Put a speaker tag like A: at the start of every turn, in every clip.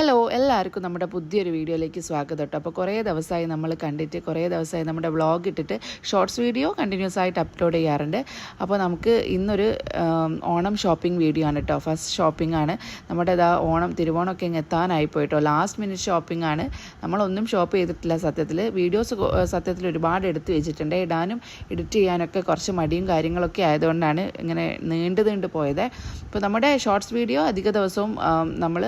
A: Hello എല്ലാവർക്കും നമ്മുടെ പുതിയൊരു വീഡിയോയിലേക്ക് സ്വാഗതം കേട്ടോ. അപ്പോൾ കുറേ ദിവസമായി നമ്മൾ കണ്ടിട്ട് കുറേ ദിവസമായി നമ്മുടെ വ്ളോഗ് ഇട്ടിട്ട് ഷോർട്സ് വീഡിയോ കണ്ടിന്യൂസ് ആയിട്ട് അപ്ലോഡ് ചെയ്യാറുണ്ട്. അപ്പോൾ നമുക്ക് ഇന്നൊരു ഓണം ഷോപ്പിംഗ് വീഡിയോ ആണ് കേട്ടോ. ഫസ്റ്റ് ഷോപ്പിംഗ് ആണ്. നമ്മുടെ ഇതാ ഓണം തിരുവോണമൊക്കെ ഇങ്ങ് എത്താനായി പോയിട്ടോ. ലാസ്റ്റ് മിനിറ്റ് ഷോപ്പിംഗ് ആണ്. നമ്മളൊന്നും ഷോപ്പ് ചെയ്തിട്ടില്ല സത്യത്തിൽ. വീഡിയോസ് സത്യത്തിൽ ഒരുപാട് എടുത്തു വെച്ചിട്ടുണ്ട്. ഇടാനും എഡിറ്റ് ചെയ്യാനൊക്കെ കുറച്ച് മടിയും കാര്യങ്ങളൊക്കെ ആയതുകൊണ്ടാണ് ഇങ്ങനെ നീണ്ടു നീണ്ടു പോയത്. അപ്പോൾ നമ്മുടെ ഷോർട്സ് വീഡിയോ അധിക ദിവസവും നമ്മൾ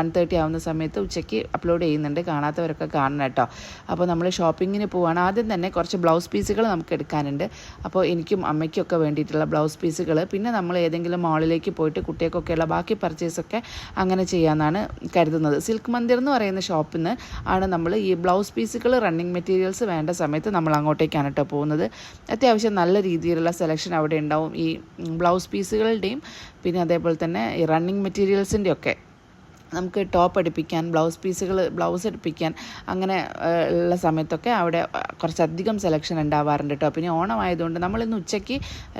A: വൺ തേർട്ടി ആവുന്ന സമയത്ത് ഉച്ചയ്ക്ക് അപ്ലോഡ് ചെയ്യുന്നുണ്ട്. കാണാത്തവരൊക്കെ കാണണം കേട്ടോ. അപ്പോൾ നമ്മൾ ഷോപ്പിങ്ങിന് പോവാണ്. ആദ്യം തന്നെ കുറച്ച് ബ്ലൗസ് പീസുകൾ നമുക്ക് എടുക്കാനുണ്ട്. അപ്പോൾ എനിക്കും അമ്മയ്ക്കൊക്കെ വേണ്ടിയിട്ടുള്ള ബ്ലൗസ് പീസുകൾ പിന്നെ നമ്മൾ ഏതെങ്കിലും മാളിലേക്ക് പോയിട്ട് കുട്ടികൾക്കൊക്കെയുള്ള ബാക്കി പർച്ചേസൊക്കെ അങ്ങനെ ചെയ്യാമെന്നാണ് കരുതുന്നത്. സിൽക്ക് മന്ദിർ എന്ന് പറയുന്ന ഷോപ്പിൽ നിന്ന് ആണ് നമ്മൾ ഈ ബ്ലൗസ് പീസുകൾ റണ്ണിങ് മെറ്റീരിയൽസ് വേണ്ട സമയത്ത് നമ്മൾ അങ്ങോട്ടേക്കാണ് കേട്ടോ പോകുന്നത്. അത്യാവശ്യം നല്ല രീതിയിലുള്ള സെലക്ഷൻ അവിടെ ഉണ്ടാവും. ഈ ബ്ലൗസ് പീസുകളുടെയും പിന്നെ അതേപോലെ തന്നെ ഈ റണ്ണിങ് മെറ്റീരിയൽസിന്റെ ഒക്കെ നമുക്ക് ടോപ്പ് എടുപ്പിക്കാൻ ബ്ലൗസ് പീസുകൾ ബ്ലൗസ് എടുപ്പിക്കാൻ അങ്ങനെ ഉള്ള സമയത്തൊക്കെ അവിടെ കുറച്ചധികം സെലക്ഷൻ ഉണ്ടാവാറുണ്ട് കേട്ടോ പിന്നെ ഓണമായതുകൊണ്ട് നമ്മളിന്ന് ഉച്ചയ്ക്ക്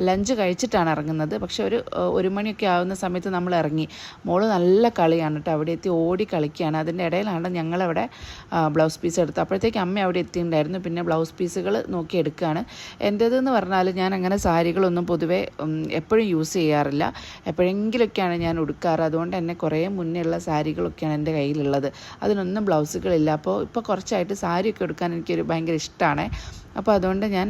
A: ലഞ്ച് കഴിച്ചിട്ടാണ് ഇറങ്ങുന്നത്. പക്ഷെ ഒരു ഒരു മണിയൊക്കെ ആവുന്ന സമയത്ത് നമ്മൾ ഇറങ്ങി. മോൾ നല്ല കളിയാണ് കേട്ടോ അവിടെ എത്തി ഓടി കളിക്കുകയാണ്. അതിന്റെ ഇടയിലാണ് ഞങ്ങളവിടെ ബ്ലൗസ് പീസ് എടുത്തത്. അപ്പോഴത്തേക്ക് അമ്മ അവിടെ എത്തിയിട്ടുണ്ടായിരുന്നു. പിന്നെ ബ്ലൗസ് പീസുകൾ നോക്കി എടുക്കുകയാണ്. എന്റേതെന്ന് പറഞ്ഞാൽ ഞാൻ അങ്ങനെ സാരികളൊന്നും പൊതുവേ എപ്പോഴും യൂസ് ചെയ്യാറില്ല. എപ്പോഴെങ്കിലൊക്കെയാണ് ഞാൻ ഉടുക്കാറ്. അതുകൊണ്ട് തന്നെ കുറേ മുന്നേ ഉള്ള സാരികളൊക്കെയാണ് എന്റെ കയ്യിലുള്ളത്. അതിനൊന്നും ബ്ലൗസുകളില്ല. അപ്പോൾ ഇപ്പോൾ കുറച്ചായിട്ട് സാരിയൊക്കെ എടുക്കാൻ എനിക്കൊരു ഭയങ്കര ഇഷ്ടമാണ് അപ്പോൾ അതുകൊണ്ട് ഞാൻ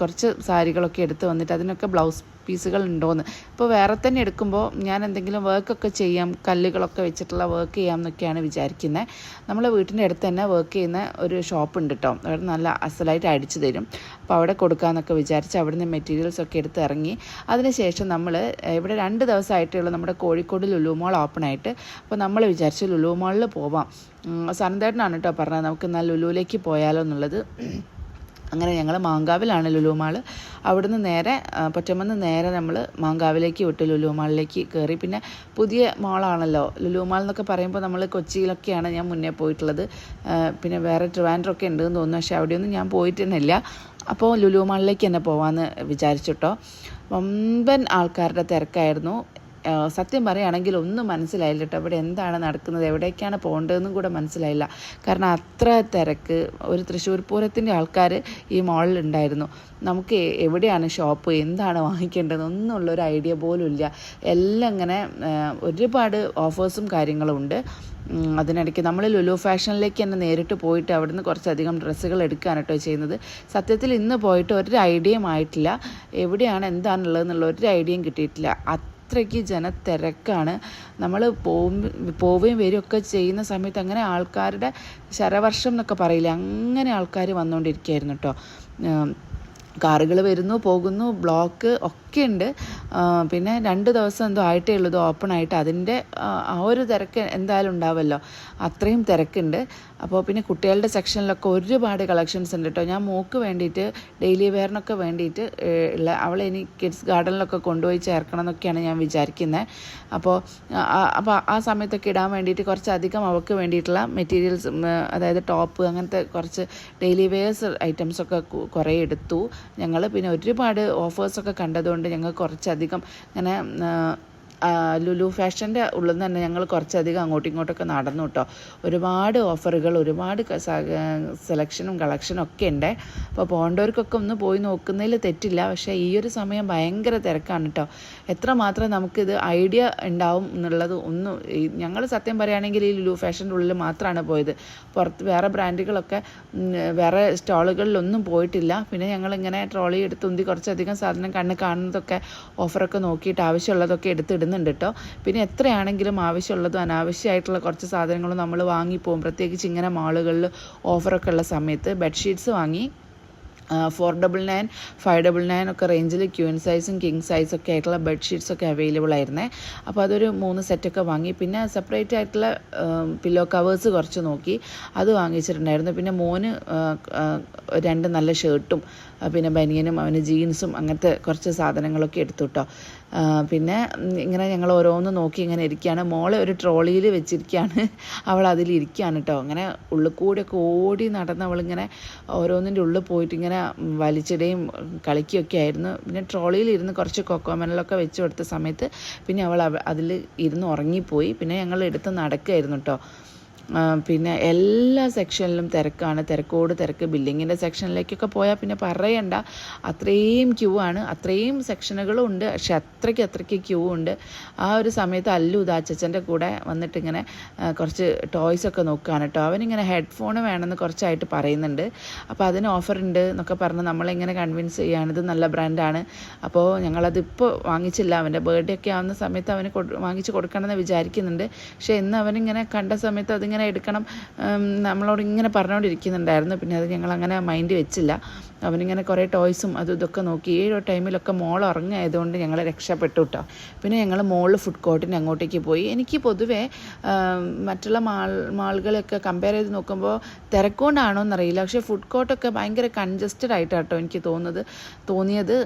A: കുറച്ച് സാരികളൊക്കെ എടുത്ത് വന്നിട്ട് അതിനൊക്കെ ബ്ലൗസ് പീസുകൾ ഉണ്ടോയെന്ന് ഇപ്പോൾ വേറെ തന്നെ എടുക്കുമ്പോൾ ഞാൻ എന്തെങ്കിലും വർക്കൊക്കെ ചെയ്യാം കല്ലുകളൊക്കെ വെച്ചിട്ടുള്ള വർക്ക് ചെയ്യാം എന്നൊക്കെയാണ് വിചാരിക്കുന്നത് നമ്മളെ വീട്ടിന്റെ അടുത്ത് തന്നെ വർക്ക് ചെയ്യുന്ന ഒരു ഷോപ്പ് ഉണ്ട് കേട്ടോ അവിടെ നല്ല അസലായിട്ട് അടിച്ചു തരും. അപ്പോൾ അവിടെ കൊടുക്കാമെന്നൊക്കെ വിചാരിച്ച് അവിടുന്ന് മെറ്റീരിയൽസ് ഒക്കെ എടുത്ത് ഇറങ്ങി. അതിനുശേഷം നമ്മൾ ഇവിടെ രണ്ട് ദിവസമായിട്ടുള്ള നമ്മുടെ കോഴിക്കോട് ലുലു മോൾ ഓപ്പൺ ആയിട്ട് അപ്പോൾ നമ്മൾ വിചാരിച്ചു ലുലു മോളിൽ പോവാം. സന്തേട്ടനാണ് കേട്ടോ പറഞ്ഞത്. നമുക്ക് എന്നാൽ ലുലുവിലേക്ക് പോയാലോ എന്നുള്ളത്. അങ്ങനെ ഞങ്ങൾ മാങ്കാവിലാണ് ലുലുമാൾ അവിടുന്ന് നേരെ പൊറ്റമ്മന്ന് നേരെ നമ്മൾ മാങ്കാവിലേക്ക് വിട്ടു ലുലു മാളിലേക്ക് കയറി പിന്നെ പുതിയ മാളാണല്ലോ. ലുലു മാൾ എന്നൊക്കെ പറയുമ്പോൾ നമ്മൾ കൊച്ചിയിലൊക്കെയാണ് ഞാൻ മുന്നേ പോയിട്ടുള്ളത്. പിന്നെ വേറെ ട്രിവാൻഡ്രമൊക്കെ ഉണ്ടെന്ന് തോന്നുന്നു. പക്ഷേ അവിടെയൊന്നും ഞാൻ പോയിട്ട് തന്നെ ഇല്ല അപ്പോൾ ലുലു മാളിലേക്ക് തന്നെ പോകാമെന്ന് വിചാരിച്ചിട്ടോ. വമ്പൻ ആൾക്കാരുടെ തിരക്കായിരുന്നു. സത്യം പറയുകയാണെങ്കിൽ ഒന്നും മനസ്സിലായില്ല കേട്ടോ. ഇവിടെ എന്താണ് നടക്കുന്നത്? എവിടേക്കാണ് പോകേണ്ടതെന്നും കൂടെ മനസ്സിലായില്ല. കാരണം അത്ര തിരക്ക്. ഒരു തൃശ്ശൂർ പൂരത്തിന്റെ ആൾക്കാർ ഈ മാളിൽ ഉണ്ടായിരുന്നു നമുക്ക് എവിടെയാണ് ഷോപ്പ്? എന്താണ് വാങ്ങിക്കേണ്ടത്? ഒന്നുള്ള ഒരു ഐഡിയ പോലും ഇല്ല. എല്ലാം ഇങ്ങനെ ഒരുപാട് ഓഫേഴ്സും കാര്യങ്ങളും ഉണ്ട്. അതിനിടയ്ക്ക് നമ്മൾ ലുലു ഫാഷനിലേക്ക് തന്നെ നേരിട്ട് പോയിട്ട് അവിടുന്ന് കുറച്ചധികം ഡ്രസ്സുകൾ എടുക്കുകയാണ് കേട്ടോ ചെയ്യുന്നത്. സത്യത്തിൽ ഇന്ന് പോയിട്ട് ഒരു ഐഡിയയും ആയിട്ടില്ല. എവിടെയാണ് എന്താണുള്ളത് എന്നുള്ള ഒരു ഐഡിയയും കിട്ടിയിട്ടില്ല. അത്രയ്ക്ക് ജനത്തിരക്കാണ്. നമ്മൾ പോവും പോവുകയും വരികയൊക്കെ ചെയ്യുന്ന സമയത്ത് അങ്ങനെ ആൾക്കാരുടെ ശരവർഷം എന്നൊക്കെ പറയില്ലേ അങ്ങനെ ആൾക്കാർ വന്നുകൊണ്ടിരിക്കുകയായിരുന്നു കേട്ടോ കാറുകൾ വരുന്നു പോകുന്നു ബ്ലോക്ക് ഒക്കെ ഉണ്ട് പിന്നെ രണ്ട് ദിവസം എന്തോ ആയിട്ടേ ഉള്ളൂ ഇത് ഓപ്പൺ ആയിട്ട്. അതിന്റെ ആ, ഒരു തിരക്ക് എന്തായാലും ഉണ്ടാവുമല്ലോ അത്രയും തിരക്കുണ്ട്. അപ്പോൾ പിന്നെ കുട്ടികളുടെ സെക്ഷനിലൊക്കെ ഒരുപാട് കളക്ഷൻസ് ഉണ്ട് കേട്ടോ ഞാൻ മോക്ക് വേണ്ടിയിട്ട് ഡെയിലി വെയറിനൊക്കെ വേണ്ടിയിട്ട് ഉള്ള അവളെ ഇനി കിഡ്സ് ഗാർഡനിലൊക്കെ കൊണ്ടുപോയി ചേർക്കണം എന്നൊക്കെയാണ് ഞാൻ വിചാരിക്കുന്നത് അപ്പോൾ അപ്പോൾ ആ സമയത്തൊക്കെ ഇടാൻ വേണ്ടിയിട്ട് കുറച്ചധികം അവൾക്ക് വേണ്ടിയിട്ടുള്ള മെറ്റീരിയൽസ് അതായത് ടോപ്പ് അങ്ങനത്തെ കുറച്ച് ഡെയിലി വെയേഴ്സ് ഐറ്റംസൊക്കെ കുറേ എടുത്തു. ഞങ്ങൾ പിന്നെ ഒരുപാട് ഓഫേഴ്സൊക്കെ കണ്ടതുകൊണ്ട് ഞങ്ങൾ കുറച്ചധികം ഇങ്ങനെ ലുലു ഫാഷന്റെ ഉള്ളിൽ നിന്ന് തന്നെ ഞങ്ങൾ കുറച്ചധികം അങ്ങോട്ടും ഇങ്ങോട്ടൊക്കെ നടന്നു കേട്ടോ. ഒരുപാട് ഓഫറുകൾ ഒരുപാട് സെലക്ഷനും കളക്ഷനും ഒക്കെ ഉണ്ട്. അപ്പോൾ പോകേണ്ടവർക്കൊക്കെ ഒന്ന് പോയി നോക്കുന്നതിൽ തെറ്റില്ല. പക്ഷേ ഈ ഒരു സമയം ഭയങ്കര തിരക്കാണ് കേട്ടോ. എത്രമാത്രം നമുക്കിത് ഐഡിയ ഉണ്ടാവും എന്നുള്ളത് ഒന്നും ഞങ്ങൾ സത്യം പറയുകയാണെങ്കിൽ ഈ ലുലു ഫാഷന്റെ ഉള്ളിൽ മാത്രമാണ് പോയത്. പുറത്ത് വേറെ ബ്രാൻഡുകളൊക്കെ വേറെ സ്റ്റാളുകളിലൊന്നും പോയിട്ടില്ല. പിന്നെ ഞങ്ങളിങ്ങനെ ട്രോളി എടുത്ത് ഉന്തി കുറച്ചധികം സാധനം കണ്ണ് കാണുന്നതൊക്കെ ഓഫറൊക്കെ നോക്കിയിട്ട് ആവശ്യമുള്ളതൊക്കെ എടുത്തിടുന്നുണ്ട് കേട്ടോ പിന്നെ എത്രയാണെങ്കിലും ആവശ്യമുള്ളതും അനാവശ്യമായിട്ടുള്ള കുറച്ച് സാധനങ്ങളും നമ്മൾ വാങ്ങിപ്പോവും. പ്രത്യേകിച്ച് ഇങ്ങനെ മാളുകളിൽ ഓഫറൊക്കെ ഉള്ള സമയത്ത് ബെഡ്ഷീറ്റ്സ് വാങ്ങി four double nine five double nine ഒക്കെ റേഞ്ചിൽ ക്യൂൻ സൈസും കിങ് സൈസും ഒക്കെ ആയിട്ടുള്ള ബെഡ്ഷീറ്റ്സ് ഒക്കെ അവൈലബിൾ ആയിരുന്നേ. അപ്പോൾ അതൊരു മൂന്ന് സെറ്റൊക്കെ വാങ്ങി. പിന്നെ സെപ്പറേറ്റ് ആയിട്ടുള്ള പില്ലോ കവേഴ്സ് കുറച്ച് നോക്കി. അത് വാങ്ങിച്ചിട്ടുണ്ടായിരുന്നു. പിന്നെ മോന് രണ്ട് നല്ല ഷർട്ടും പിന്നെ ബനിയനും അവന് ജീൻസും അങ്ങനത്തെ കുറച്ച് സാധനങ്ങളൊക്കെ എടുത്തു കേട്ടോ പിന്നെ ഇങ്ങനെ ഞങ്ങൾ ഓരോന്ന് നോക്കി ഇങ്ങനെ ഇരിക്കുകയാണ്. മോളെ ഒരു ട്രോളിയിൽ വെച്ചിരിക്കുകയാണ്. അവൾ അതിലിരിക്കുകയാണ് കേട്ടോ അങ്ങനെ ഉള്ളിൽ കൂടെയൊക്കെ ഓടി നടന്ന് അവളിങ്ങനെ ഓരോന്നിന്റെ ഉള്ളിൽ പോയിട്ട് ഇങ്ങനെ വലിച്ചിടുകയും കളിക്കുകയൊക്കെ ആയിരുന്നു. പിന്നെ ട്രോളിയിൽ ഇരുന്ന് കുറച്ച് കൊക്കോമനലൊക്കെ വെച്ച് കൊടുത്ത സമയത്ത് പിന്നെ അവൾ അതിൽ ഇരുന്ന് ഉറങ്ങിപ്പോയി. പിന്നെ ഞങ്ങൾ എടുത്ത് നടക്കുകയായിരുന്നു കേട്ടോ
B: പിന്നെ എല്ലാ സെക്ഷനിലും തിരക്കാണ്. തിരക്കോട് തിരക്ക് ബില്ലിങ്ങിന്റെ സെക്ഷനിലേക്കൊക്കെ പോയാൽ പിന്നെ പറയണ്ട. അത്രയും ക്യൂ ആണ്. അത്രയും സെക്ഷനുകളും ഉണ്ട്. പക്ഷെ അത്രയ്ക്ക് അത്രയ്ക്ക് ക്യൂ ഉണ്ട്. ആ ഒരു സമയത്ത് അല്ലു ഉദാച്ചന്റെ കൂടെ വന്നിട്ട് ഇങ്ങനെ കുറച്ച് ടോയ്സ് ഒക്കെ നോക്കുകയാണ് കേട്ടോ. അവനിങ്ങനെ ഹെഡ്ഫോൺ വേണമെന്ന് കുറച്ചായിട്ട് പറയുന്നുണ്ട്. അപ്പോൾ അതിന് ഓഫർ ഉണ്ട് എന്നൊക്കെ പറഞ്ഞ് നമ്മളിങ്ങനെ കൺവിൻസ് ചെയ്യാണ്. ഇത് നല്ല ബ്രാൻഡാണ് അപ്പോൾ ഞങ്ങളതിപ്പോൾ വാങ്ങിച്ചില്ല. അവന്റെ ബർത്ത്ഡേ ഒക്കെ ആവുന്ന സമയത്ത് അവന് വാങ്ങിച്ച് കൊടുക്കണമെന്ന് വിചാരിക്കുന്നുണ്ട്. പക്ഷേ ഇന്ന് അവനിങ്ങനെ കണ്ട സമയത്ത് അതിങ്ങനെ എടുക്കണം. നമ്മളോട് ഇങ്ങനെ പറഞ്ഞുകൊണ്ടിരിക്കുന്നുണ്ടായിരുന്നു പിന്നെ അത് ഞങ്ങൾ അങ്ങനെ മൈൻഡ് വെച്ചില്ല. അവനിങ്ങനെ കുറേ ടോയ്സും അതും ഇതൊക്കെ നോക്കി. ഈ ഒരു ടൈമിലൊക്കെ മോൾ ഉറങ്ങായതുകൊണ്ട് ഞങ്ങൾ രക്ഷപ്പെട്ടു കേട്ടോ പിന്നെ ഞങ്ങൾ മോൾ ഫുഡ് കോർട്ടിന്റെ അങ്ങോട്ടേക്ക് പോയി. എനിക്ക് പൊതുവേ മറ്റുള്ള മാൾ മാളുകളൊക്കെ കമ്പയർ ചെയ്ത് നോക്കുമ്പോൾ തിരക്കുകൊണ്ടാണോ എന്നറിയില്ല പക്ഷേ ഫുഡ് കോർട്ടൊക്കെ ഭയങ്കര കൺജസ്റ്റഡ് ആയിട്ടാട്ടോ എനിക്ക് തോന്നുന്നത് തോന്നിയത്.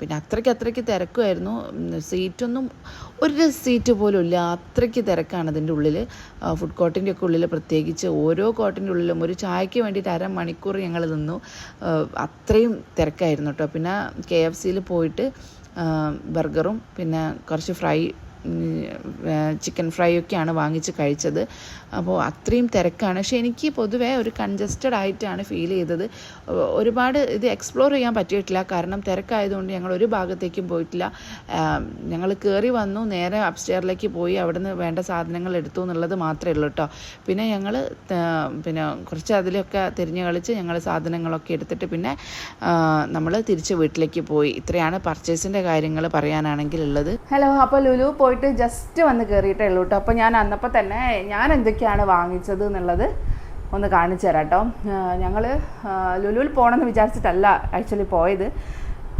B: പിന്നെ അത്രയ്ക്ക് അത്രയ്ക്ക് തിരക്കുമായിരുന്നു. സീറ്റൊന്നും ഒരു സീറ്റ് പോലും ഇല്ല. അത്രയ്ക്ക് തിരക്കാണ് അതിന്റെ ഉള്ളിൽ ഫുഡ് കോർട്ടിന്റെ ഒക്കെ ഉള്ളിൽ പ്രത്യേകിച്ച് ഓരോ കോർട്ടിന്റെ ഉള്ളിലും ഒരു ചായക്ക് വേണ്ടിയിട്ട് അരമണിക്കൂർ ഞങ്ങൾ നിന്നു. അത്രയും തിരക്കായിരുന്നു കേട്ടോ. പിന്നെ കെ എഫ് സിയിൽ പോയിട്ട് ബർഗറും പിന്നെ കുറച്ച് ഫ്രൈ ചിക്കൻ ഫ്രൈ ഒക്കെയാണ് വാങ്ങിച്ച് കഴിച്ചത്. അപ്പോൾ അത്രയും തിരക്കാണ്. പക്ഷേ എനിക്ക് പൊതുവേ ഒരു കൺജസ്റ്റഡ് ആയിട്ടാണ് ഫീൽ ചെയ്തത്. ഒരുപാട് ഇത് എക്സ്പ്ലോർ ചെയ്യാൻ പറ്റിയിട്ടില്ല. കാരണം തിരക്കായതുകൊണ്ട് ഞങ്ങൾ ഒരു ഭാഗത്തേക്കും പോയിട്ടില്ല. ഞങ്ങൾ കയറി വന്നു നേരെ അപ്സ്റ്റെയറിലേക്ക് പോയി അവിടുന്ന് വേണ്ട സാധനങ്ങൾ എടുത്തു എന്നുള്ളത് മാത്രമേ ഉള്ളൂ കേട്ടോ പിന്നെ ഞങ്ങൾ പിന്നെ കുറച്ച് അതിലൊക്കെ തിരിഞ്ഞ് കളിച്ച് ഞങ്ങൾ സാധനങ്ങളൊക്കെ എടുത്തിട്ട് പിന്നെ നമ്മൾ തിരിച്ച് വീട്ടിലേക്ക് പോയി. ഇത്രയാണ് പർച്ചേസിന്റെ കാര്യങ്ങൾ പറയാനാണെങ്കിൽ ഉള്ളത് ഹലോ അപ്പോൾ ലുലു പോയിട്ട് ജസ്റ്റ് വന്ന് കയറിയിട്ടേ ഉള്ളൂ കേട്ടോ അപ്പോൾ ഞാൻ അന്നപ്പോൾ തന്നെ ഞാൻ എന്തൊക്കെയാണ് വാങ്ങിച്ചത് എന്നുള്ളത് ഒന്ന് കാണിച്ചു തരാം കേട്ടോ ഞങ്ങൾ ലുലുവിൽ പോകണമെന്ന് വിചാരിച്ചിട്ടല്ല ആക്ച്വലി പോയത്.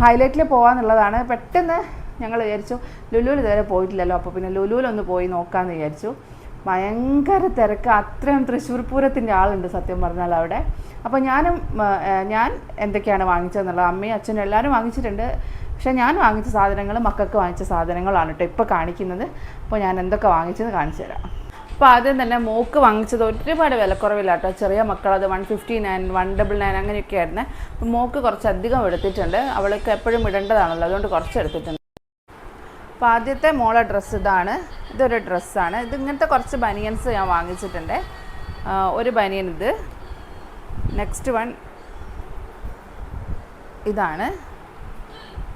B: ഹൈലൈറ്റിൽ പോകാമെന്നുള്ളതാണ് പെട്ടെന്ന് ഞങ്ങൾ വിചാരിച്ചു ലുലുവിൽ ഇതുവരെ പോയിട്ടില്ലല്ലോ. അപ്പോൾ പിന്നെ ലുലുവിലൊന്ന് പോയി നോക്കാമെന്ന് വിചാരിച്ചു. ഭയങ്കര തിരക്ക്. അത്രയും തൃശ്ശൂർ പൂരത്തിന്റെ ആളുണ്ട് സത്യം പറഞ്ഞാൽ അവിടെ. അപ്പോൾ ഞാനും ഞാൻ എന്തൊക്കെയാണ് വാങ്ങിച്ചതെന്നുള്ളത് അമ്മയും അച്ഛനും എല്ലാവരും വാങ്ങിച്ചിട്ടുണ്ട്. പക്ഷേ ഞാൻ വാങ്ങിച്ച സാധനങ്ങൾ മക്കൾക്ക് വാങ്ങിച്ച സാധനങ്ങളാണ് കേട്ടോ ഇപ്പോൾ കാണിക്കുന്നത്. അപ്പോൾ ഞാൻ എന്തൊക്കെ വാങ്ങിച്ചെന്ന് കാണിച്ചു തരാം. അപ്പോൾ ആദ്യം തന്നെ മോക്ക് വാങ്ങിച്ചത് ഒരുപാട് വിലക്കുറവില്ല കേട്ടോ. ചെറിയ മക്കളത് one fifty nine one double nine അങ്ങനെയൊക്കെ ആയിരുന്നു. മോക്ക് കുറച്ച് അധികം എടുത്തിട്ടുണ്ട്. അവൾക്ക് എപ്പോഴും ഇടേണ്ടതാണല്ലോ. അതുകൊണ്ട് കുറച്ച് എടുത്തിട്ടുണ്ട് അപ്പോൾ ആദ്യത്തെ മോളെ ഡ്രസ്സ് ഇതാണ്. ഇതൊരു ഡ്രസ്സാണ് ഇത് ഇങ്ങനത്തെ കുറച്ച് ബനിയൻസ് ഞാൻ വാങ്ങിച്ചിട്ടുണ്ട്. ഒരു ബനിയൻ ഇത്. നെക്സ്റ്റ് വൺ ഇതാണ്.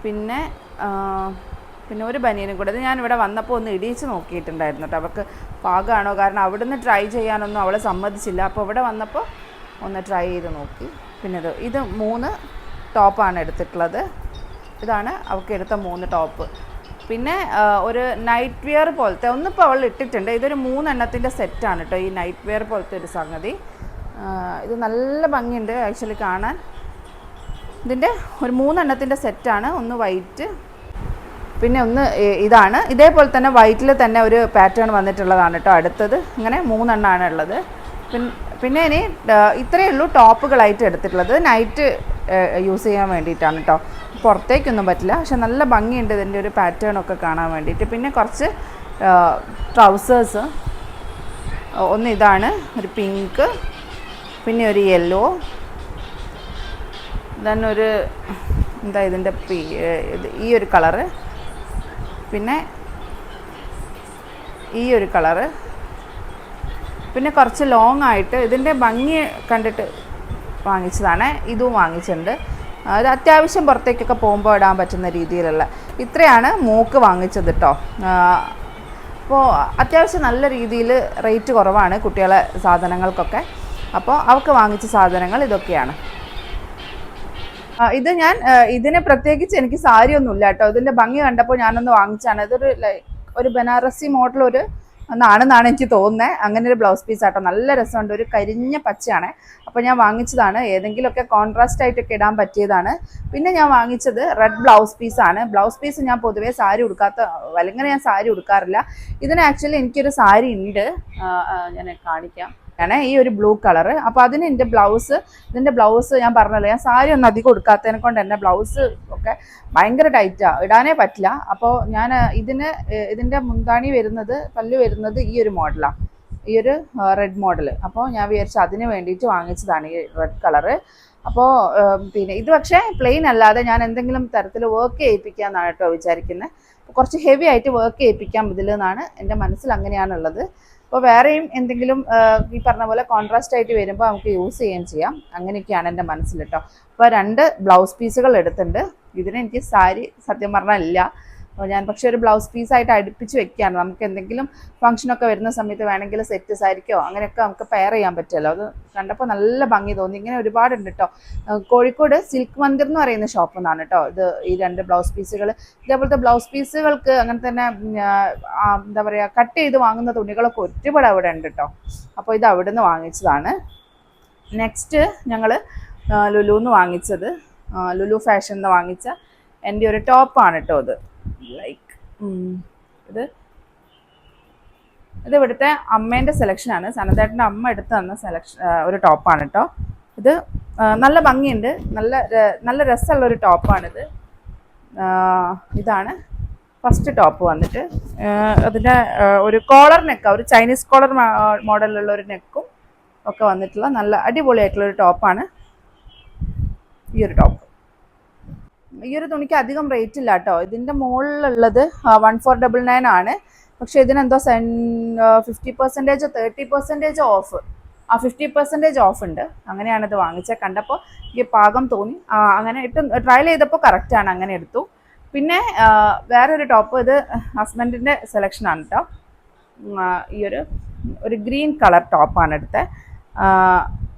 B: പിന്നെ പിന്നെ ഒരു ബനിയനും കൂടെ. ഇത് ഞാനിവിടെ വന്നപ്പോൾ ഒന്ന് ഇടിയിച്ച് നോക്കിയിട്ടുണ്ടായിരുന്നു കേട്ടോ. അവൾക്ക് പാകമാണോ കാരണം അവിടുന്ന് ട്രൈ ചെയ്യാനൊന്നും അവൾ സമ്മതിച്ചില്ല. അപ്പോൾ ഇവിടെ വന്നപ്പോൾ ഒന്ന് ട്രൈ ചെയ്ത് നോക്കി. പിന്നെ ഇത് ഇത് മൂന്ന് ടോപ്പാണ് എടുത്തിട്ടുള്ളത്. ഇതാണ് അവൾക്ക് എടുത്ത മൂന്ന് ടോപ്പ് പിന്നെ ഒരു നൈറ്റ് വെയർ പോലത്തെ ഒന്നിപ്പോൾ അവൾ ഇട്ടിട്ടുണ്ട്. ഇതൊരു മൂന്നെണ്ണത്തിന്റെ സെറ്റാണ് കേട്ടോ ഈ നൈറ്റ് വെയർ പോലത്തെ ഒരു സംഗതി. ഇത് നല്ല ഭംഗിയുണ്ട് ആക്ച്വലി കാണാൻ. ഇതിന്റെ ഒരു മൂന്നെണ്ണത്തിന്റെ സെറ്റാണ് ഒന്ന് വൈറ്റ് പിന്നെ ഒന്ന് ഇതാണ്. ഇതേപോലെ തന്നെ വൈറ്റിൽ തന്നെ ഒരു പാറ്റേൺ വന്നിട്ടുള്ളതാണ് കേട്ടോ അടുത്തത്. ഇങ്ങനെ മൂന്നെണ്ണമാണ് ഉള്ളത്. പിന്നെ ഇനി ഇത്രയേ ഉള്ളൂ ടോപ്പുകളായിട്ട് എടുത്തിട്ടുള്ളത്. നൈറ്റ് യൂസ് ചെയ്യാൻ വേണ്ടിയിട്ടാണ് കേട്ടോ. പുറത്തേക്കൊന്നും പറ്റില്ല. പക്ഷെ നല്ല ഭംഗിയുണ്ട് ഇതിന്റെ ഒരു പാറ്റേൺ ഒക്കെ കാണാൻ വേണ്ടിയിട്ട്. പിന്നെ കുറച്ച് ട്രൗസേഴ്സ് ഒന്ന് ഇതാണ്. ഒരു പിങ്ക് പിന്നെ ഒരു യെല്ലോ ദെൻ ഒരു എന്താ ഇതിന്റെ ഈ ഒരു കളറ്. പിന്നെ ഈ ഒരു കളറ്. പിന്നെ കുറച്ച് ലോങ് ആയിട്ട് ഇതിന്റെ ഭംഗി കണ്ടിട്ട് വാങ്ങിച്ചതാണ്. ഇതും വാങ്ങിച്ചിട്ടുണ്ട്. അത് അത്യാവശ്യം പുറത്തേക്കൊക്കെ പോകുമ്പോൾ ഇടാൻ പറ്റുന്ന രീതിയിലുള്ള. ഇത്രയാണ് മൂക്ക് വാങ്ങിച്ചത് കേട്ടോ അപ്പോൾ അത്യാവശ്യം നല്ല രീതിയിൽ റേറ്റ് കുറവാണ് കുട്ടികളെ സാധനങ്ങൾക്കൊക്കെ. അപ്പോൾ അവൾക്ക് വാങ്ങിച്ച സാധനങ്ങൾ ഇതൊക്കെയാണ്. ഇത് ഞാൻ ഇതിനെ പ്രത്യേകിച്ച് എനിക്ക് സാരി ഒന്നും ഇല്ല കേട്ടോ. ഇതിന്റെ ഭംഗി കണ്ടപ്പോൾ ഞാനൊന്ന് വാങ്ങിച്ചാണ്. ഇതൊരു ഒരു ബനാറസി മോഡൽ ഒരു ഒന്നാണെന്നാണ് എനിക്ക് തോന്നുന്നത് അങ്ങനെ ഒരു ബ്ലൗസ് പീസ് ആട്ടോ. നല്ല രസമുണ്ട്. ഒരു കരിഞ്ഞ പച്ചയാണ്. അപ്പോൾ ഞാൻ വാങ്ങിച്ചതാണ്. ഏതെങ്കിലുമൊക്കെ കോൺട്രാസ്റ്റ് ആയിട്ടൊക്കെ ഇടാൻ പറ്റിയതാണ്. പിന്നെ ഞാൻ വാങ്ങിച്ചത് റെഡ് ബ്ലൗസ് ആണ്. ബ്ലൗസ് പീസ് ഞാൻ പൊതുവേ സാരി ഉടുക്കാത്ത അല്ലെങ്കിൽ ഞാൻ സാരി ഉടുക്കാറില്ല. ഇതിന് ആക്ച്വലി എനിക്കൊരു സാരി ഉണ്ട്. ഞാൻ കാണിക്കാം. ആണ് ഈ ഒരു ബ്ലൂ കളർ അപ്പോൾ അതിന് എന്റെ ബ്ലൗസ് ഇതിന്റെ ബ്ലൗസ് ഞാൻ പറഞ്ഞല്ലോ ഞാൻ സാരി ഒന്നും അധികം കൊടുക്കാത്തതിനെ കൊണ്ട് തന്നെ ബ്ലൗസ് ഒക്കെ ഭയങ്കര ടൈറ്റാണ് ഇടാനേ പറ്റില്ല. അപ്പോൾ ഞാൻ ഇതിന് ഇതിന്റെ മുന്താണി വരുന്നത് പല്ലു വരുന്നത് ഈ ഒരു മോഡലാണ് ഈ ഒരു റെഡ് മോഡൽ അപ്പോൾ ഞാൻ വിചാരിച്ചു അതിന് വേണ്ടിയിട്ട് വാങ്ങിച്ചതാണ് ഈ റെഡ് കളറ് അപ്പോൾ പിന്നെ ഇത് പക്ഷേ പ്ലെയിൻ അല്ലാതെ ഞാൻ എന്തെങ്കിലും തരത്തിൽ വർക്ക് ചെയ്യിപ്പിക്കാമെന്നാണ് കേട്ടോ വിചാരിക്കുന്നത് കുറച്ച് ഹെവി ആയിട്ട് വർക്ക് ചെയ്യിപ്പിക്കാം ഇതിൽ നിന്നാണ് എന്റെ മനസ്സിൽ അങ്ങനെയാണുള്ളത്. അപ്പോൾ വേറെയും എന്തെങ്കിലും ഈ പറഞ്ഞ പോലെ കോൺട്രാസ്റ്റ് ആയിട്ട് വരുമ്പോൾ നമുക്ക് യൂസ് ചെയ്യുകയും ചെയ്യാം. അങ്ങനെയൊക്കെയാണ് എന്റെ മനസ്സിൽ കേട്ടോ അപ്പോൾ രണ്ട് ബ്ലൗസ് പീസുകൾ എടുത്തിട്ടുണ്ട്. ഇതിനെനിക്ക് സാരി സത്യം പറഞ്ഞാൽ ഇല്ല. ഞാൻ പക്ഷേ ഒരു ബ്ലൗസ് പീസായിട്ട് അടുപ്പിച്ച് വെക്കുകയാണ്. നമുക്ക് എന്തെങ്കിലും ഫംഗ്ഷനൊക്കെ വരുന്ന സമയത്ത് വേണമെങ്കിൽ സെറ്റ് സാരിക്കോ അങ്ങനെയൊക്കെ നമുക്ക് പെയർ ചെയ്യാൻ പറ്റുമല്ലോ. അത് കണ്ടപ്പോൾ നല്ല ഭംഗി തോന്നി. ഇങ്ങനെ ഒരുപാടുണ്ട് കേട്ടോ കോഴിക്കോട് സിൽക്ക് മന്ദിർ എന്ന് പറയുന്ന ഷോപ്പിൽ നിന്നാണ് കേട്ടോ ഇത് ഈ രണ്ട് ബ്ലൗസ് പീസുകൾ ഇതേപോലത്തെ ബ്ലൗസ് പീസുകൾക്ക് അങ്ങനെ തന്നെ എന്താ പറയുക കട്ട് ചെയ്ത് വാങ്ങുന്ന തുണികളൊക്കെ ഒരുപാട് അവിടെ ഉണ്ട് കേട്ടോ അപ്പോൾ ഇത് അവിടെ നിന്ന് വാങ്ങിച്ചതാണ് നെക്സ്റ്റ് ഞങ്ങൾ ലുലുന്ന് വാങ്ങിച്ചത്. ലുലു ഫാഷൻ എന്ന് വാങ്ങിച്ച എന്റെ ഒരു ടോപ്പാണ് കേട്ടോ ഇത്. ലൈക്ക് ഇത്? ഇത് ഇവിടുത്തെ അമ്മേന്റെ സെലക്ഷനാണ് സനന്തേട്ടന്റെ അമ്മ എടുത്ത് തന്ന സെലക്ഷൻ ഒരു ടോപ്പാണ് കേട്ടോ ഇത് നല്ല ഭംഗിയുണ്ട്. നല്ല നല്ല രസമുള്ള ഒരു ടോപ്പാണിത് ഇതാണ് ഫസ്റ്റ് ടോപ്പ് വന്നിട്ട്. അതിന്റെ ഒരു കോളർ നെക്ക് ഒരു ചൈനീസ് കോളർ മോഡലുള്ള ഒരു നെക്കും ഒക്കെ വന്നിട്ടുള്ള നല്ല അടിപൊളിയായിട്ടുള്ള ഒരു ടോപ്പാണ് ഈ ഒരു ടോപ്പ് ഈ ഒരു തുണിക്ക് അധികം റേറ്റ് ഇല്ല കേട്ടോ ഇതിന്റെ മുകളിലുള്ളത് വൺ ഫോർ ഡബിൾ നയൻ ആണ്. പക്ഷേ ഇതിനെന്തോ Sen fifty percentage thirty percentage off ആ ഫിഫ്റ്റി പെർസെന്റേജ് ഓഫ് ഉണ്ട്. അങ്ങനെയാണ് വാങ്ങിച്ചത് കണ്ടപ്പോൾ എനിക്ക് പാകം തോന്നി. അങ്ങനെ ഇട്ട് ട്രയൽ ചെയ്തപ്പോൾ കറക്റ്റാണ് അങ്ങനെ എടുത്തു. പിന്നെ വേറൊരു ടോപ്പ് ഇത് ഹസ്ബൻഡിന്റെ സെലക്ഷനാണ് കേട്ടോ ഈ ഒരു ഒരു ഗ്രീൻ കളർ ടോപ്പാണ് എടുത്തത്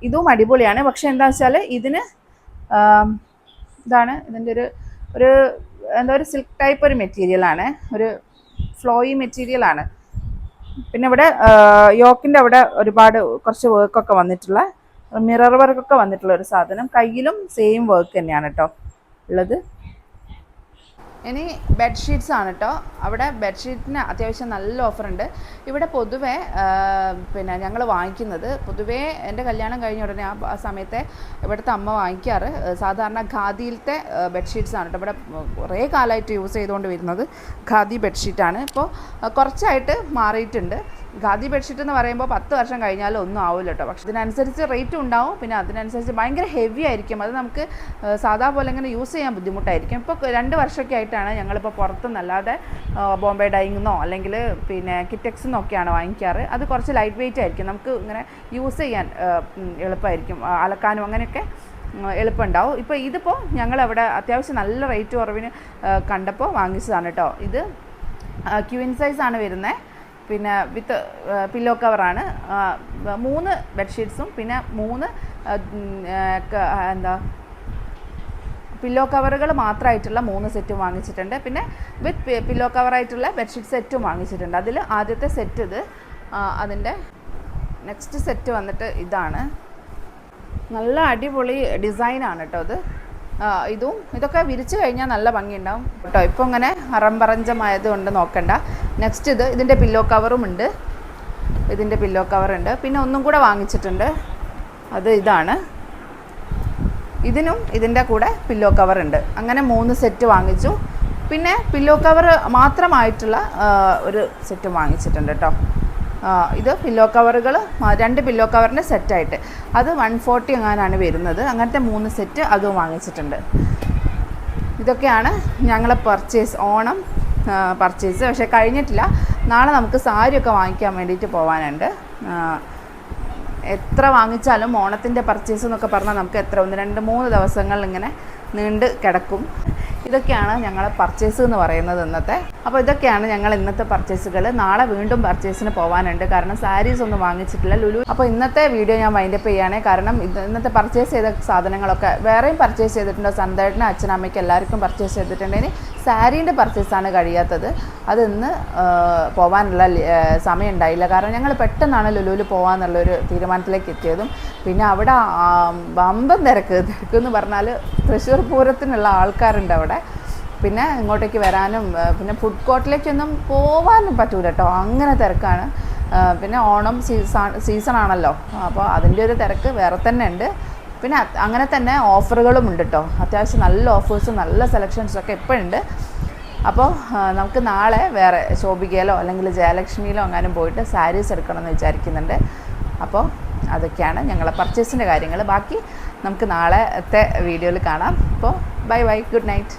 B: ഇതും അടിപൊളിയാണ്. പക്ഷെ എന്താ വെച്ചാൽ ഇതിന് ഇതാണ്. ഇതിന്റെ ഒരു ഒരു എന്താ ഒരു സിൽക്ക് ടൈപ്പ് ഒരു മെറ്റീരിയലാണ് ഒരു ഫ്ലോയി മെറ്റീരിയലാണ് പിന്നെ ഇവിടെ യോക്കിന്റെ അവിടെ ഒരുപാട് കുറച്ച് വർക്കൊക്കെ വന്നിട്ടുള്ള മിറർ വർക്കൊക്കെ വന്നിട്ടുള്ള ഒരു സാധനം. കയ്യിലും സെയിം വർക്ക് തന്നെയാണ് കേട്ടോ ഉള്ളത്. ഇനി ബെഡ്ഷീറ്റ്സ് ആണ് കേട്ടോ അവിടെ ബെഡ്ഷീറ്റിന് അത്യാവശ്യം നല്ല ഓഫറുണ്ട് ഇവിടെ പൊതുവേ പിന്നെ ഞങ്ങൾ വാങ്ങിക്കുന്നത് പൊതുവേ എന്റെ കല്യാണം കഴിഞ്ഞ ഉടനെ ആ സമയത്തെ ഇവിടുത്തെ അമ്മ വാങ്ങിക്കാറ്. സാധാരണ ഖാദിയിലത്തെ ബെഡ്ഷീറ്റ്സ് ആണ് കേട്ടോ ഇവിടെ കുറേ കാലമായിട്ട് യൂസ് ചെയ്തുകൊണ്ട് വരുന്നത് ഖാദി ബെഡ്ഷീറ്റാണ് ഇപ്പോൾ കുറച്ചായിട്ട് മാറിയിട്ടുണ്ട്. ഖാദി ബെഡ്ഷീറ്റ് എന്ന് പറയുമ്പോൾ പത്ത് വർഷം കഴിഞ്ഞാലും ഒന്നും ആവില്ല കേട്ടോ പക്ഷെ ഇതിനനുസരിച്ച് റേറ്റ് ഉണ്ടാവും. പിന്നെ അതിനനുസരിച്ച് ഭയങ്കര ഹെവി ആയിരിക്കും. അത് നമുക്ക് സാധാ പോലെ ഇങ്ങനെ യൂസ് ചെയ്യാൻ ബുദ്ധിമുട്ടായിരിക്കും. ഇപ്പോൾ രണ്ട് വർഷമൊക്കെ ആയിട്ടാണ് ഞങ്ങളിപ്പോൾ പുറത്തുനിന്നല്ലാതെ ബോംബെ ഡൈങ്ങിന്നോ അല്ലെങ്കിൽ പിന്നെ കിറ്റക്സ് എന്നൊക്കെയാണ് വാങ്ങിക്കാറ്. അത് കുറച്ച് ലൈറ്റ് വെയിറ്റ് ആയിരിക്കും. നമുക്ക് ഇങ്ങനെ യൂസ് ചെയ്യാൻ എളുപ്പമായിരിക്കും. അലക്കാനും അങ്ങനെയൊക്കെ എളുപ്പമുണ്ടാവും. ഇപ്പോൾ ഇതിപ്പോൾ ഞങ്ങളവിടെ അത്യാവശ്യം നല്ല റേറ്റ് കുറവിന് കണ്ടപ്പോൾ വാങ്ങിച്ചതാണ് കേട്ടോ ഇത് ക്യൂൻ ആണ് വരുന്നത് പിന്നെ വിത്ത് പില്ലോ കവറാണ്. മൂന്ന് ബെഡ്ഷീറ്റ്സും പിന്നെ മൂന്ന് എന്താ പില്ലോ കവറുകൾ മാത്രമായിട്ടുള്ള മൂന്ന് സെറ്റും വാങ്ങിച്ചിട്ടുണ്ട്. പിന്നെ വിത്ത് പില്ലോ കവറായിട്ടുള്ള ബെഡ്ഷീറ്റ് സെറ്റും വാങ്ങിച്ചിട്ടുണ്ട്. അതിൽ ആദ്യത്തെ സെറ്റ് ഇത് അതിന്റെ നെക്സ്റ്റ് സെറ്റ് വന്നിട്ട് ഇതാണ്. നല്ല അടിപൊളി ഡിസൈനാണ് കേട്ടോ ആ, ഇതും ഇതൊക്കെ വിരിച്ചു കഴിഞ്ഞാൽ നല്ല ഭംഗിയുണ്ടാവും കേട്ടോ. ഇപ്പോൾ ഇങ്ങനെ അറമ്പറഞ്ചമായത് കൊണ്ട് നോക്കണ്ട. നെക്സ്റ്റ് ഇത് ഇതിന്റെ പില്ലോ കവറും ഉണ്ട്. ഇതിന്റെ പില്ലോ കവറുണ്ട് പിന്നെ ഒന്നും കൂടെ വാങ്ങിച്ചിട്ടുണ്ട്. അത് ഇതാണ്. ഇതിനും ഇതിന്റെ കൂടെ പില്ലോ കവറുണ്ട് അങ്ങനെ മൂന്ന് സെറ്റ് വാങ്ങിച്ചു. പിന്നെ പില്ലോ കവർ മാത്രമായിട്ടുള്ള ഒരു സെറ്റും വാങ്ങിച്ചിട്ടുണ്ട് കേട്ടോ. ഇത് പില്ലോ കവറുകൾ രണ്ട് പില്ലോ കവറിന്റെ സെറ്റായിട്ട് അത് വൺ ഫോർട്ടി എങ്ങാനാണ് വരുന്നത്. അങ്ങനത്തെ മൂന്ന് സെറ്റ് അതും വാങ്ങിച്ചിട്ടുണ്ട്. ഇതൊക്കെയാണ് ഞങ്ങളെ പർച്ചേസ് ഓണം പർച്ചേസ് പക്ഷേ കഴിഞ്ഞിട്ടില്ല. നാളെ നമുക്ക് സാരിയൊക്കെ വാങ്ങിക്കാൻ വേണ്ടിയിട്ട് പോകാനുണ്ട് എത്ര വാങ്ങിച്ചാലും ഓണത്തിന്റെ പർച്ചേസ് എന്നൊക്കെ പറഞ്ഞാൽ നമുക്ക് എത്ര? ഒന്ന് രണ്ട് മൂന്ന് ദിവസങ്ങൾ ഇങ്ങനെ നീണ്ട് കിടക്കും. ഇതൊക്കെയാണ് ഞങ്ങളെ പർച്ചേസ് എന്ന് പറയുന്നത് ഇന്നത്തെ. അപ്പോൾ ഇതൊക്കെയാണ് ഞങ്ങൾ ഇന്നത്തെ പർച്ചേസുകൾ നാളെ വീണ്ടും പർച്ചേസിന് പോകാനുണ്ട് കാരണം സാരീസ് ഒന്നും വാങ്ങിച്ചിട്ടില്ല. ലുലു അപ്പോൾ ഇന്നത്തെ വീഡിയോ ഞാൻ വൈൻഡപ്പ് ചെയ്യുകയാണ്. കാരണം ഇന്നത്തെ പർച്ചേസ് ചെയ്ത സാധനങ്ങളൊക്കെ വേറെയും പർച്ചേസ് ചെയ്തിട്ടുണ്ട്? സന്തേട്ടനും അച്ഛനമ്മയ്ക്ക് എല്ലാവർക്കും പർച്ചേസ് ചെയ്തിട്ടുണ്ട്. ഇനി സാരീന്റെ പർച്ചേസാണ് കഴിയാത്തത്. അത് ഇന്ന് പോകാനുള്ള സമയം ഉണ്ടായില്ല. കാരണം ഞങ്ങൾ പെട്ടെന്നാണ് ലുലുവിൽ പോകാമെന്നുള്ളൊരു തീരുമാനത്തിലേക്ക് എത്തിയതും. പിന്നെ അവിടെ വമ്പൻ തിരക്ക് തിരക്ക് എന്ന് പറഞ്ഞാൽ തൃശ്ശൂർ പൂരത്തിനുള്ള ആൾക്കാരുണ്ട് അവിടെ. പിന്നെ ഇങ്ങോട്ടേക്ക് വരാനും പിന്നെ ഫുഡ് കോർട്ടിലേക്കൊന്നും പോവാനും പറ്റൂല കേട്ടോ അങ്ങനെ തിരക്കാണ്. പിന്നെ ഓണം സീസൺ ആണല്ലോ. അപ്പോൾ അതിന്റെ ഒരു തിരക്ക് വേറെ തന്നെ ഉണ്ട്. പിന്നെ അങ്ങനെ തന്നെ ഓഫറുകളും ഉണ്ട് കേട്ടോ അത്യാവശ്യം നല്ല ഓഫേഴ്സും നല്ല സെലക്ഷൻസും ഒക്കെ ഇപ്പോഴുണ്ട് അപ്പോൾ നമുക്ക് നാളെ വേറെ ശോഭികയിലോ അല്ലെങ്കിൽ ജയലക്ഷ്മിയിലോ അങ്ങനെ പോയിട്ട് സാരീസ് എടുക്കണമെന്ന് വിചാരിക്കുന്നുണ്ട്. അപ്പോൾ അതൊക്കെയാണ് ഞങ്ങളെ പർച്ചേസിന്റെ കാര്യങ്ങൾ ബാക്കി നമുക്ക് നാളത്തെ വീഡിയോയിൽ കാണാം. അപ്പോൾ ബൈ ബൈ ഗുഡ് നൈറ്റ്